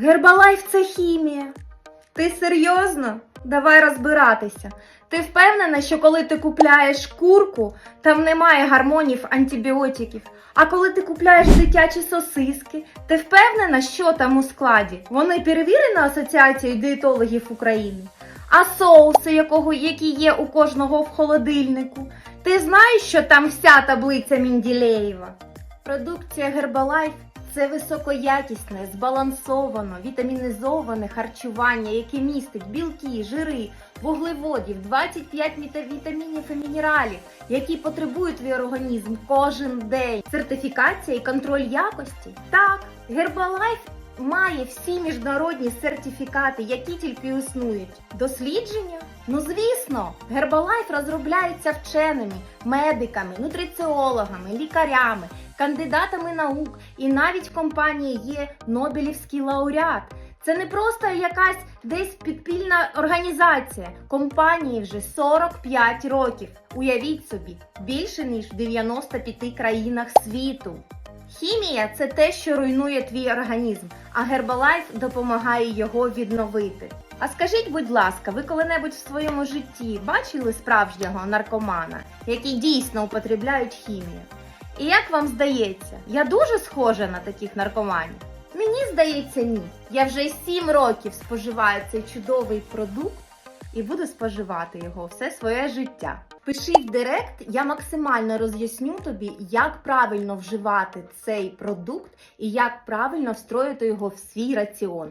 Гербалайф це хімія. Ти серйозно? Давай розбиратися. Ти впевнена, що коли ти купляєш курку, там немає гормонів антибіотиків. А коли ти купляєш дитячі сосиски, ти впевнена, що там у складі? Вони перевірені Асоціацією диєтологів України. А соуси, якого, які є у кожного в холодильнику. Ти знаєш, що там вся таблиця Мінділеєва? Продукція Herbalife – це високоякісне, збалансоване, вітамінізоване харчування, яке містить білки, жири, вуглеводів, 25 віта- вітамінів і мінералів, які потребує твій організм кожен день. Сертифікація і контроль якості. Так, Herbalife має всі міжнародні сертифікати, які тільки існують. Дослідження? Ну звісно, Herbalife розробляється вченими, медиками, нутриціологами, лікарями, кандидатами наук, і навіть в компанії є Нобелівський лауреат. Це не просто якась десь підпільна організація. Компанії вже 45 років. Уявіть собі, більше ніж в 95 країнах світу. Хімія це те, що руйнує твій організм, а Herbalife допомагає його відновити. А скажіть, будь ласка, ви коли-небудь в своєму житті бачили справжнього наркомана, які дійсно употребляють хімію? І як вам здається, я дуже схожа на таких наркоманів? Мені здається, ні. Я вже 7 років споживаю цей чудовий продукт і буду споживати його все своє життя. Пиши в Директ, я максимально роз'ясню тобі, як правильно вживати цей продукт і як правильно встроїти його в свій раціон.